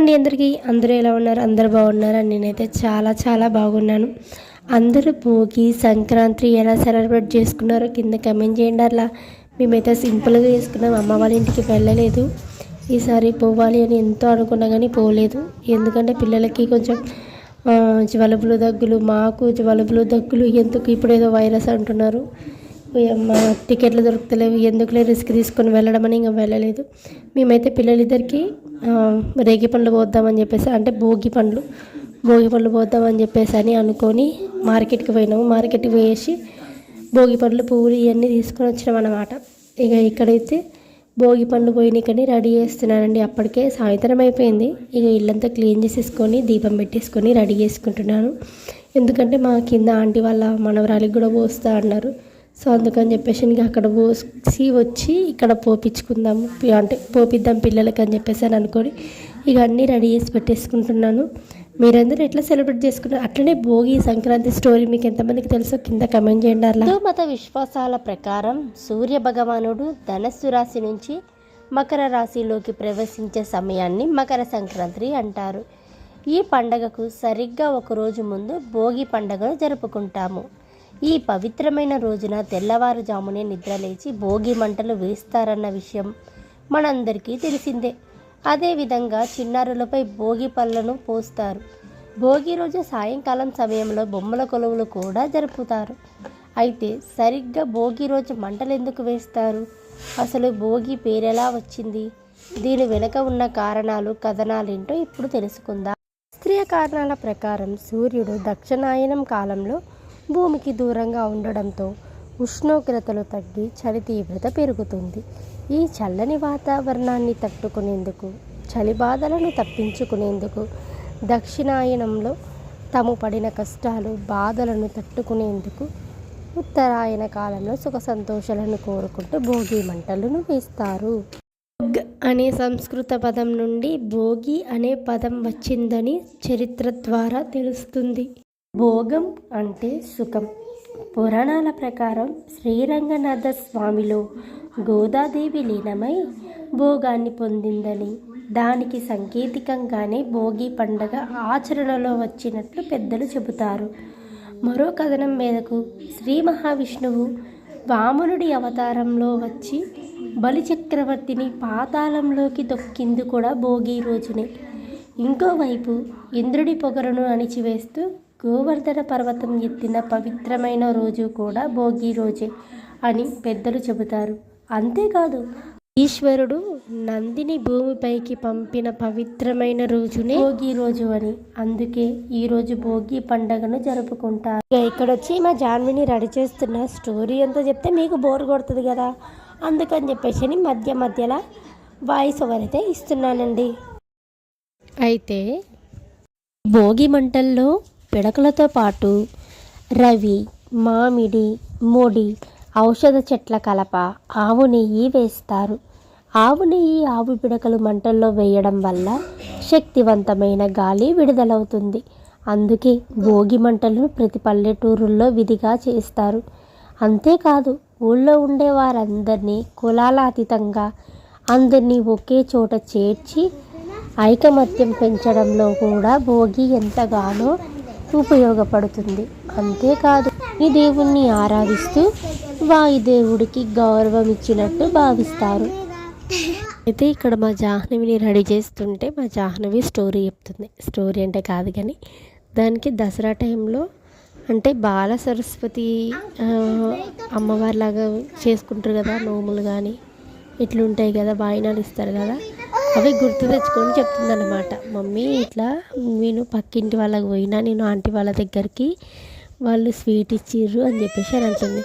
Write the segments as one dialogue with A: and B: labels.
A: అండి అందరికీ. అందరూ ఎలా ఉన్నారు? అందరు బాగున్నారా? నేనైతే చాలా చాలా బాగున్నాను. అందరూ భోగి సంక్రాంతి ఎలా సెలబ్రేట్ చేసుకున్నారో కింద కమెంట్ చేయండి అలా. మేమైతే సింపుల్గా చేసుకున్నాం. అమ్మ వాళ్ళ ఇంటికి వెళ్ళలేదు. ఈసారి పోవాలి అని ఎంతో అనుకున్నా కానీ పోలేదు. ఎందుకంటే పిల్లలకి కొంచెం జలుబులు దగ్గులు మాకు జలుబులు దగ్గులు ఎందుకు ఇప్పుడు ఏదో వైరస్ అంటున్నారు. టికెట్లు దొరుకుతలేవు. ఎందుకులే రిస్క్ తీసుకొని వెళ్ళడం అని ఇంకా వెళ్ళలేదు. మేమైతే పిల్లలిద్దరికి రేగి పండ్లు పోద్దామని చెప్పేసి అంటే భోగి పండ్లు భోగి పండ్లు పోద్దామని చెప్పేసి అని అనుకొని మార్కెట్కి పోయినాము. మార్కెట్కి పోయేసి భోగి పండ్లు పువ్వులు ఇవన్నీ తీసుకొని వచ్చినాం అన్నమాట. ఇక ఇక్కడైతే భోగి పండ్లు పోయినకని రెడీ చేస్తున్నానండి. అప్పటికే సాయంత్రం అయిపోయింది. ఇక ఇల్లంతా క్లీన్ చేసేసుకొని దీపం పెట్టేసుకొని రెడీ చేసుకుంటున్నాను. ఎందుకంటే మా కింద ఆంటీ వాళ్ళ మనవరాలికి కూడా పోస్తా అన్నారు. సో అందుకని చెప్పేసి ఇంకా అక్కడ పోసి వచ్చి ఇక్కడ పోపించుకుందాము అంటే పోపిద్దాం పిల్లలకి అని చెప్పేసి అని అనుకొని ఇక అన్నీ రెడీ చేసి పెట్టేసుకుంటున్నాను. మీరందరూ ఎట్లా సెలబ్రేట్ చేసుకున్నారు? అట్లనే భోగి సంక్రాంతి స్టోరీ మీకు ఎంతమందికి తెలుసో కింద కమెంట్ చేయండి అలా. మత విశ్వాసాల ప్రకారం సూర్య భగవానుడు ధనస్సు రాశి నుంచి మకర రాశిలోకి ప్రవేశించే సమయాన్ని మకర సంక్రాంతి అంటారు. ఈ పండగకు సరిగ్గా ఒక రోజు ముందు భోగి పండగను జరుపుకుంటాము. ఈ పవిత్రమైన రోజున తెల్లవారుజామునే నిద్రలేచి భోగి మంటలు వేస్తారన్న విషయం మనందరికీ తెలిసిందే. అదేవిధంగా చిన్నారులపై భోగి పళ్ళను పోస్తారు. భోగి రోజు సాయంకాలం సమయంలో బొమ్మల కొలువులు కూడా జరుపుతారు. అయితే సరిగ్గా భోగి రోజు మంటలు ఎందుకు వేస్తారు? అసలు భోగి పేరెలా వచ్చింది? దీని వెనుక ఉన్న కారణాలు కథనాలేంటో ఇప్పుడు తెలుసుకుందాం. శాస్త్రీయ కారణాల ప్రకారం సూర్యుడు దక్షిణాయనం కాలంలో భూమికి దూరంగా ఉండడంతో ఉష్ణోగ్రతలు తగ్గి చలి తీవ్రత పెరుగుతుంది. ఈ చల్లని వాతావరణాన్ని తట్టుకునేందుకు చలి బాధలను తప్పించుకునేందుకు దక్షిణాయనంలో తాము పడిన కష్టాలు బాధలను తట్టుకునేందుకు ఉత్తరాయణ కాలంలో సుఖ సంతోషాలను కోరుకుంటూ భోగి మంటలను వేస్తారు. అనే సంస్కృత పదం నుండి భోగి అనే పదం వచ్చిందని చరిత్ర ద్వారా తెలుస్తుంది. భోగం అంటే సుఖం. పురాణాల ప్రకారం శ్రీరంగనాథ స్వామిలో గోదాదేవి లీనమై భోగాన్ని పొందిందని దానికి సంకేతికంగానే భోగి పండగ ఆచరణలో వచ్చినట్లు పెద్దలు చెబుతారు. మరో కథనం మేరకు శ్రీ మహావిష్ణువు వామనుడి అవతారంలో వచ్చి బలిచక్రవర్తిని పాతాళంలోకి తొక్కింది కూడా భోగి రోజునే. ఇంకోవైపు ఇంద్రుడి పొగరును అణిచివేస్తూ గోవర్ధన పర్వతం ఎత్తిన పవిత్రమైన రోజు కూడా భోగి రోజే అని పెద్దలు చెబుతారు. అంతేకాదు ఈశ్వరుడు నందిని భూమిపైకి పంపిన పవిత్రమైన రోజునే భోగి రోజు అని. అందుకే ఈ రోజు భోగి పండగను జరుపుకుంటారు. ఇక్కడ వచ్చి మా జాన్విని రెడీ చేస్తున్న స్టోరీ అంతా చెప్తే మీకు బోర్ కొడుతుంది కదా? అందుకని చెప్పేసి మధ్య మధ్యలో వాయిస్ ఓవర్ అయితే ఇస్తున్నానండి. అయితే భోగి మంటల్లో పిడకలతో పాటు రవి మామిడి ముడి ఔషధ చెట్ల కలప ఆవు నెయ్యి వేస్తారు. ఆవు నెయ్యి ఆవు పిడకలు మంటల్లో వేయడం వల్ల శక్తివంతమైన గాలి విడుదలవుతుంది. అందుకే భోగి మంటలను ప్రతి పల్లెటూరుల్లో విధిగా చేస్తారు. అంతేకాదు ఊళ్ళో ఉండే వారందరినీ కులాల అతీతంగా అందరినీ ఒకే చోట చేర్చి ఐకమత్యం పెంచడంలో కూడా భోగి ఎంతగానో ఉపయోగపడుతుంది. అంతేకాదు ఈ దేవుణ్ణి ఆరాధిస్తూ వాయుదేవుడికి గౌరవం ఇచ్చినట్టు భావిస్తారు. అయితే ఇక్కడ మా జాహ్నవిని రెడీ చేస్తుంటే మా జాహ్నవి స్టోరీ చెప్తుంది. స్టోరీ అంటే కాదు కానీ దానికి దసరా టైంలో అంటే బాల సరస్వతి అమ్మవారిలాగా చేసుకుంటారు కదా నోములు కానీ ఇట్లుంటాయి కదా వాయినాలు ఇస్తారు కదా అవి గుర్తు తెచ్చుకొని చెప్తుందనమాట మమ్మీ ఇట్లా నేను పక్కింటి వాళ్ళకి పోయినా నేను ఆంటీ వాళ్ళ దగ్గరికి వాళ్ళు స్వీట్ ఇచ్చిర్రు అని చెప్పేసి అని అంటుంది.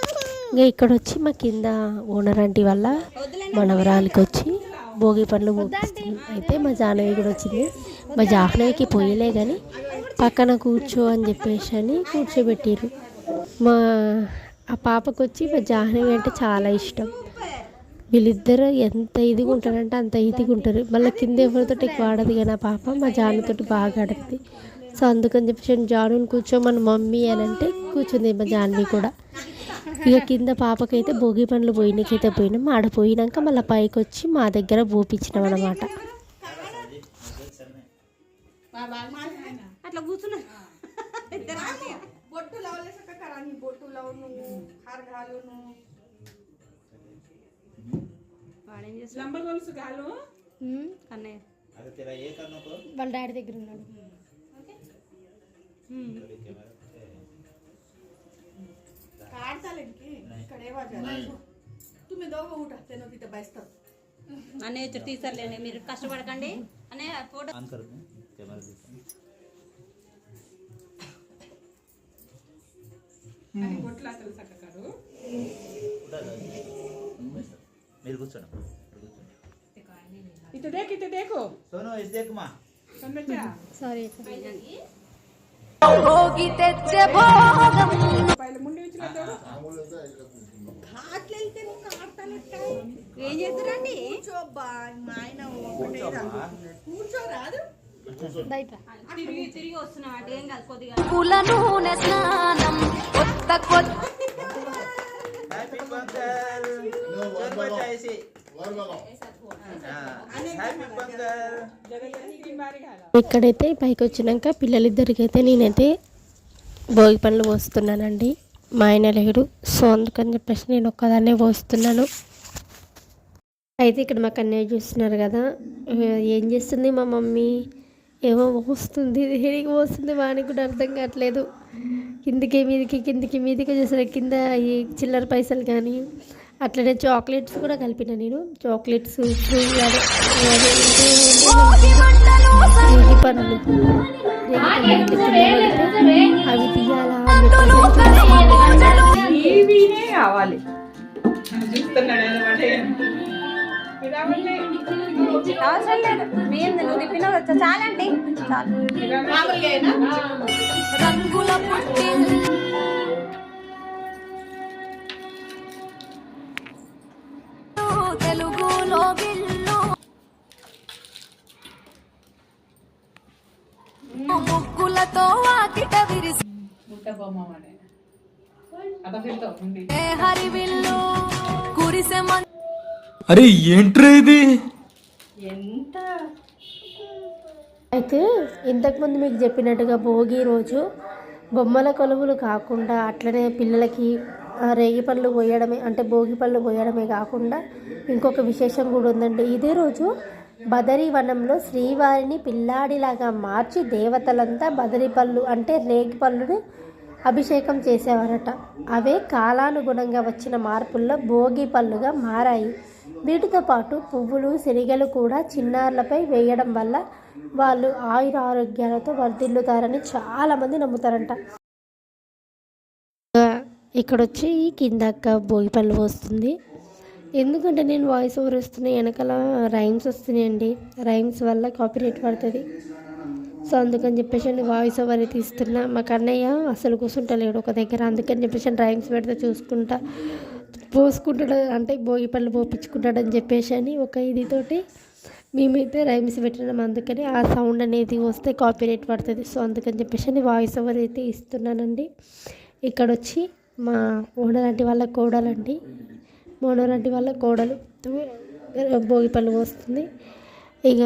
A: ఇంకా ఇక్కడ వచ్చి మా కింద ఓనర్ ఆంటీ వల్ల మనవరాలకి వచ్చి భోగి పండ్లు మూపిస్తుంది అయితే మా జాహ్నవి కూడా వచ్చింది. మా జాహ్నవికి పోయలే కానీ పక్కన కూర్చో అని చెప్పేసి అని కూర్చోబెట్టిర్రు. మా ఆ పాపకు వచ్చి మా జాహ్నవి అంటే చాలా ఇష్టం. వీళ్ళిద్దరు ఎంత ఇదిగా ఉంటారంటే అంత ఇదిగా ఉంటారు. మళ్ళీ కింద ఎవరితో ఎక్కువ ఆడదు కానీ పాప మా జానుతోటి బాగా ఆడుతుంది. సో అందుకని చెప్పేసి జానుని కూర్చో మన మమ్మీ అని అంటే కూర్చుంది మా జాన్వి కూడా. ఇక కింద పాపకైతే భోగి పండ్లు పోయినకైతే పోయినాం. ఆడ పోయినాక మళ్ళీ పైకి వచ్చి మా దగ్గర పోపించినాం అనమాట
B: అట్లా కూర్చున్నా. వాడేం చేస్తాడు?
C: లంబ గొలుసు కాలు?
B: కన్నయ్య.
A: వాళ్ళ డాడీ దగ్గర ఉన్నాడు.
B: అన్నయ్య వచ్చి తీసారులేండి మీరు కష్టపడకండి.
C: అనే ఫోటో
D: మీరు కూర్చోండి.
C: ఇటు దేకు ఇటు దేకు?
D: సోను ఇటు దేకుమా? మా
B: కూర్చోరాదు కొద్దిగా
E: కుల నూనె స్నానం.
A: ఇక్కడైతే పైకి వచ్చినాక పిల్లలిద్దరికి అయితే నేనైతే భోగి పనులు పోస్తున్నానండి. మా ఆయన లేడు. సో అందుకని చెప్పేసి నేను ఒక్కదాన్నే పోస్తున్నాను. అయితే ఇక్కడ మా కన్నయ్య చూస్తున్నారు కదా. ఏం చేస్తుంది మా మమ్మీ? ఏమో పోస్తుంది. దేనికి పోస్తుంది? వానికి కూడా అర్థం కావట్లేదు. కిందికి మీదికి కిందికి మీదికి చూసిన కింద ఈ చిల్లర పైసలు కానీ అట్లనే చాక్లెట్స్ కూడా కలిపిన నేను చాక్లెట్స్ పనులు అవి తీయాలా
C: కావాలి
B: అవసరం లేదు మేము నువ్వు తిప్పిన చాలండి చాలు
E: రంగుల ముగ్గులతో వాకిట విరిసి
C: ముట్ట బొమ్మ వాడే అద ఫిల్తో ఉంది
E: హరివిల్లు కురిసె మన్
F: అరే ఏంట్రా ఇది?
A: అయితే ఇంతకుముందు మీకు చెప్పినట్టుగా భోగి రోజు బొమ్మల కొలువులు కాకుండా అట్లనే పిల్లలకి రేగి పళ్ళు పోయడమే అంటే భోగి పళ్ళు పోయడమే కాకుండా ఇంకొక విశేషం కూడా ఉందండి. ఇదే రోజు బదరీవనంలో శ్రీవారిని పిల్లాడిలాగా మార్చి దేవతలంతా బదరి పళ్ళు అంటే రేగి పళ్ళుని అభిషేకం చేసేవారట. అవే కాలానుగుణంగా వచ్చిన మార్పుల్లో భోగి పళ్ళుగా మారాయి. వీటితో పాటు పువ్వులు శనిగలు కూడా చిన్నారులపై వేయడం వల్ల వాళ్ళు ఆయుర ఆరోగ్యాలతో వర్ధిల్లుతారని చాలామంది నమ్ముతారంట. ఇక్కడ వచ్చి కింద భోగి పళ్ళు వస్తుంది ఎందుకంటే నేను వాయిస్ ఓవర్ వస్తున్న వెనకాల రైమ్స్ వస్తున్నాయండి. రైమ్స్ వల్ల కాపీరైట్ పడుతుంది. సో అందుకని చెప్పేసి నేను వాయిస్ ఓవర్ అయితే ఇస్తున్నా మా కన్నయ్య అసలు కూర్చుంటలేడు ఒక దగ్గర. అందుకని చెప్పేసి రైమ్స్ పెడితే చూసుకుంటా. పోసుకుంటాడు అంటే భోగి పళ్ళు పోపించుకుంటాడని చెప్పేసి అని ఒక ఇదితోటి మేమైతే రైమ్స్ పెట్టినాం అందుకని ఆ సౌండ్ అనేది వస్తే కాపీరైట్ పడుతుంది. సో అందుకని చెప్పేసి అని వాయిస్ ఓవర్ అయితే ఇస్తున్నానండి ఇక్కడ వచ్చి మా ఓనర్ వాళ్ళ కోడలండి. మా వల్ల వాళ్ళ కోడలు. భోగి పళ్ళు పోస్తుంది. ఇక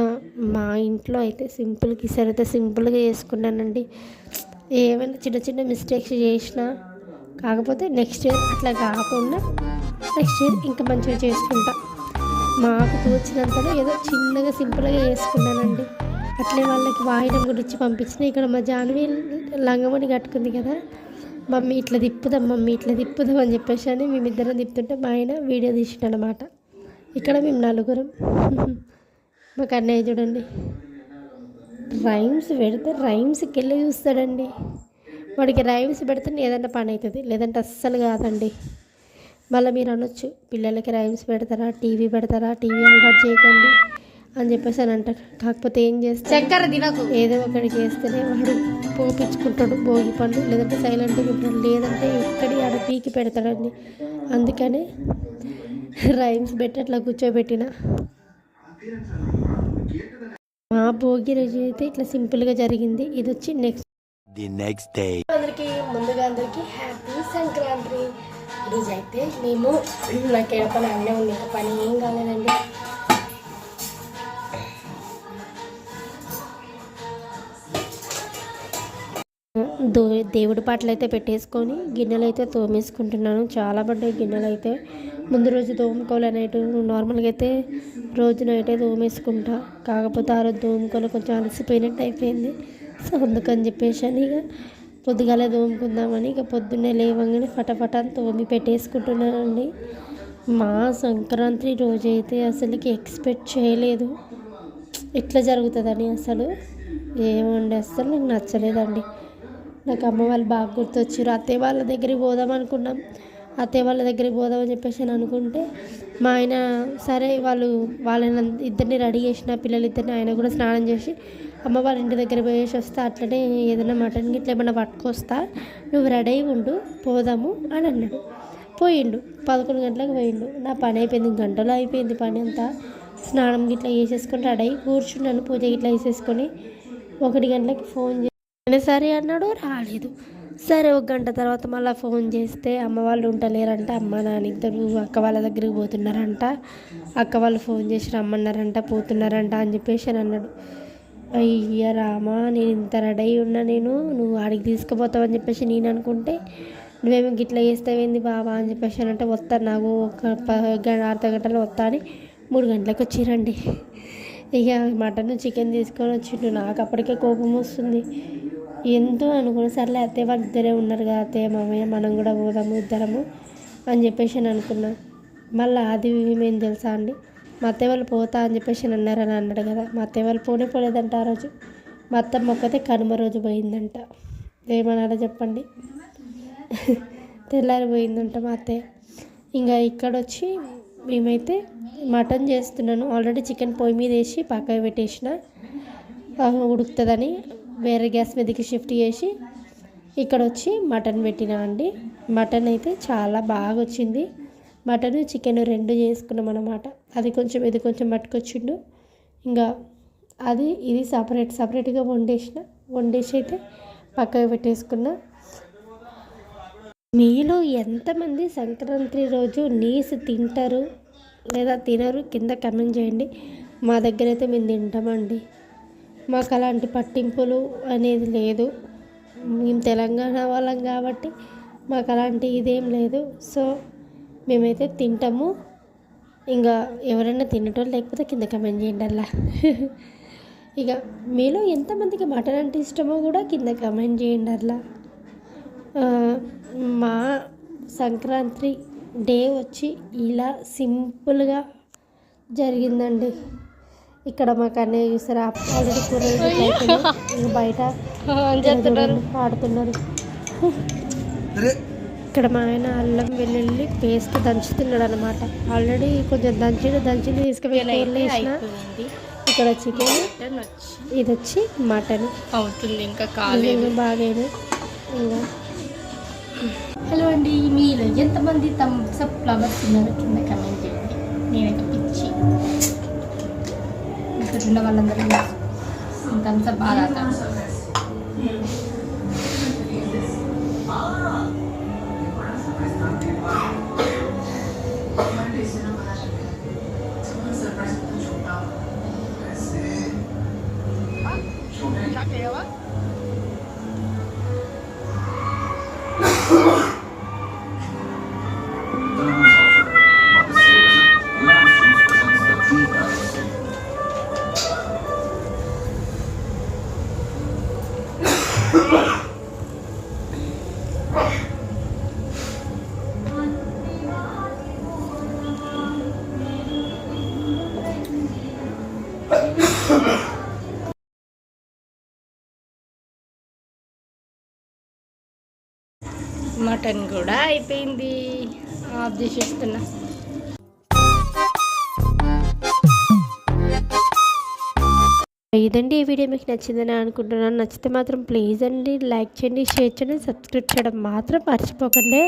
A: మా ఇంట్లో అయితే సింపుల్కి ఈసారి అయితే సింపుల్గా చేసుకున్నానండి ఏమైనా చిన్న చిన్న మిస్టేక్స్ చేసినా కాకపోతే నెక్స్ట్ ఇయర్ అట్లా కాకుండా నెక్స్ట్ ఇయర్ ఇంకా మంచిగా చేసుకుంటా. మాకు తోచినంతలో ఏదో చిన్నగా సింపుల్గా చేసుకున్నానండి. అట్లే వాళ్ళకి వాయినం గురించి పంపించిన. ఇక్కడ మా జాన్వి లంగమణి కట్టుకుంది కదా. మమ్మీ ఇట్లా తిప్పుదాం మమ్మీ ఇట్లా తిప్పుదాం అని చెప్పేసి అని మేమిద్దరం తిప్పుతుంటే మా ఆయన వీడియో తీసిండనమాట ఇక్కడ మేము నలుగురం. మా కన్నయ్య చూడండి. రైమ్స్ పెడితే రైమ్స్కి వెళ్ళి చూస్తాడండి. వాడికి రైమ్స్ పెడితే ఏదైనా పని అవుతుంది లేదంటే అస్సలు కాదండి. మళ్ళీ మీరు అనొచ్చు పిల్లలకి రైమ్స్ పెడతారా టీవీ పెడతారా టీవీ అలవాటు చేయకండి అని చెప్పేసి అని అంటారు. కాకపోతే ఏం
B: తినకు.
A: ఏదో ఒకటి చేస్తేనే వాడు. పోపించుకుంటాడు భోగి పండు లేదంటే సైలెంట్గా ఉంటాడు లేదంటే ఎక్కడి ఆడ పీకి పెడతాడండి. అందుకనే రైమ్స్ పెట్టి అట్లా కూర్చోబెట్టిన. మా భోగి రోజు అయితే ఇట్లా సింపుల్గా జరిగింది. ఇది వచ్చి నెక్స్ట్.
F: The next day.
A: అందరికీ ముందుగా అందరికీ హ్యాపీ సంక్రాంతి. ఈరోజు అయితే మేము నాకు ఏ పని అన్నీ ఉంది. పని ఏం కాలేదండి. దో దేవుడి పాటలు అయితే పెట్టేసుకొని గిన్నెలు అయితే తోమేసుకుంటున్నాను. చాలా పడ్డాయి గిన్నెలు అయితే ముందు రోజు తోముకోవాలి నైట్ నార్మల్గా అయితే రోజు నైటే తోమేసుకుంటా కాకపోతే ఆ రోజు తోముకొని కొంచెం అలసిపోయినట్టు అయిపోయింది. సో అందుకని చెప్పేసి అని ఇక పొద్దుగాలే తోముకుందామని ఇక పొద్దున్నే లేవగానే ఫటాఫట తోమి పెట్టేసుకుంటున్నానండి. మా సంక్రాంతి రోజైతే అసలుకి ఎక్స్పెక్ట్ చేయలేదు. ఇట్లా జరుగుతుందని అసలు? ఏమండి? అసలు నాకు నచ్చలేదండి. నాకు అమ్మ వాళ్ళు బాగా గుర్తొచ్చారు అత్తయ్య వాళ్ళ దగ్గరికి పోదాం అనుకున్నాం. అత్తయ్య వాళ్ళ దగ్గరికి పోదామని చెప్పేసి అని అనుకుంటే మా ఆయన సరే వాళ్ళు వాళ్ళని ఇద్దరిని రెడీ చేసిన పిల్లలు ఇద్దరిని ఆయన కూడా స్నానం చేసి అమ్మ వాళ్ళ ఇంటి దగ్గర పోయేసి వస్తా అట్లనే ఏదైనా మటన్ గిట్ల ఏమన్నా పట్టుకొస్తా నువ్వు రెడీ అయి ఉండు పోదాము అని అన్నాడు. పోయిండు. పదకొండు గంటలకు పోయిండు. నా పని అయిపోయింది. గంటలో అయిపోయింది పని అంతా. స్నానం గిట్ల చేసేసుకొని రెడీ అయి కూర్చున్నాను. పూజ గిట్ల వేసేసుకొని ఒకటి గంటలకి ఫోన్ నేను సరే అన్నాడు రాలేదు. సరే ఒక గంట తర్వాత మళ్ళీ ఫోన్ చేస్తే అమ్మ వాళ్ళు ఉంటలేరంట అమ్మ నాన్న ఇద్దరు అక్క వాళ్ళ దగ్గరికి పోతున్నారంట అక్క వాళ్ళు ఫోన్ చేసి రమ్మన్నారంట పోతున్నారంట అని చెప్పేసి అని అన్నాడు. అయ్య రామా నేను ఇంత రెడీ అయి ఉన్నా నేను నువ్వు ఆడికి తీసుకుపోతావని చెప్పేసి నేను అనుకుంటే నువ్వేమో గిట్లా చేస్తావేంది బాబా అని చెప్పేసి అని అంటే వస్తాను నాకు ఒక అర్ధ గంటలో వస్తా అని మూడు గంటలకు వచ్చిరండి. ఇక మటన్ చికెన్ తీసుకొని వచ్చిండు నాకు అప్పటికే కోపం వస్తుంది. ఎంతో అనుకుని సర్లే అత్తయ్య వాళ్ళు ఇద్దరే ఉన్నారు కదా అత్తయ్య మామయ్య మనం కూడా పోదాము ఇద్దరము అని చెప్పేసి అని అనుకున్నా. మళ్ళీ అది ఏమేం తెలుసా అండి? మా అత్తయ్య వాళ్ళు పోతా అని చెప్పేసి అని అన్నారని అన్నాడు కదా. మా అత్తయ్య వాళ్ళు పోనే పోలేదంట ఆ రోజు. మా అత్తమ్మ ఒక్కతే కనుమ రోజు పోయిందంట. ఏమన్నారో చెప్పండి. తెల్లారిపోయిందంట మా అత్తయ్య. ఇంకా ఇక్కడ వచ్చి మేమైతే మటన్ చేస్తున్నాను. ఆల్రెడీ చికెన్ పొయ్యి మీద వేసి పక్కకు పెట్టేసిన. ఉడుకుతుందని వేరే గ్యాస్ మీదకి షిఫ్ట్ చేసి ఇక్కడ వచ్చి మటన్ పెట్టినామండి. మటన్ అయితే చాలా బాగా వచ్చింది. మటన్ చికెన్ రెండు చేసుకున్నాం అన్నమాట. అది కొంచెం ఇది కొంచెం పట్టుకొచ్చిండు ఇంకా అది ఇది సపరేట్ సపరేట్గా వండేసిన. వండేసి అయితే పక్కకు పెట్టేసుకున్నా. మీలో ఎంతమంది సంక్రాంతి రోజు నీసు తింటారు లేదా తినరు? కింద కమెంట్ చేయండి. మా దగ్గర అయితే మేము తింటామండి. మాకు అలాంటి పట్టింపులు అనేది లేదు. మేము తెలంగాణ వాళ్ళం కాబట్టి మాకు అలాంటి ఇదేం లేదు. సో మేమైతే తింటాము. ఇంకా ఎవరైనా తినటం లేకపోతే కింద కమెంట్ చేయండి అలా ఇక మీలో ఎంతమందికి మటన్ అంటే ఇష్టమో కూడా కింద కమెంట్ చేయండి అలా మా సంక్రాంతి డే వచ్చి ఇలా సింపుల్గా జరిగిందండి. ఇక్కడ మాకు అన్నయ్య చూసారా? ఆల్రెడీ కూర బయట ఆడుతున్నారు. ఇక్కడ మా ఆయన అల్లం వెల్లుల్లి పేస్ట్ దంచుతున్నాడు అనమాట ఆల్రెడీ కొంచెం దంచి దంచి తీసుకుపోయి వేసిన ఇక్కడ చికెన్ ఇది వచ్చి మటన్.
G: అవుతుంది ఇంకా
A: బాగానే ఇంకా హలో అండి మీలో ఎంతమంది థమ్స్ అప్ ఫ్లవర్స్ ఉన్నారో కింద కమెంట్ చేయండి. నేనైతే పిచ్చి. ఇక్కడ ఉన్న వాళ్ళందరూ థమ్స్ బాగా
G: మటన్ కూడా అయిపోయింది. ఆఫ్ చేసేస్తున్నా
A: ఇదండి ఈ వీడియో మీకు నచ్చిందని అనుకుంటున్నాను. నచ్చితే మాత్రం ప్లీజ్ అండి లైక్ చేయండి షేర్ చేయండి సబ్స్క్రైబ్ చేయడం మాత్రం మర్చిపోకండి.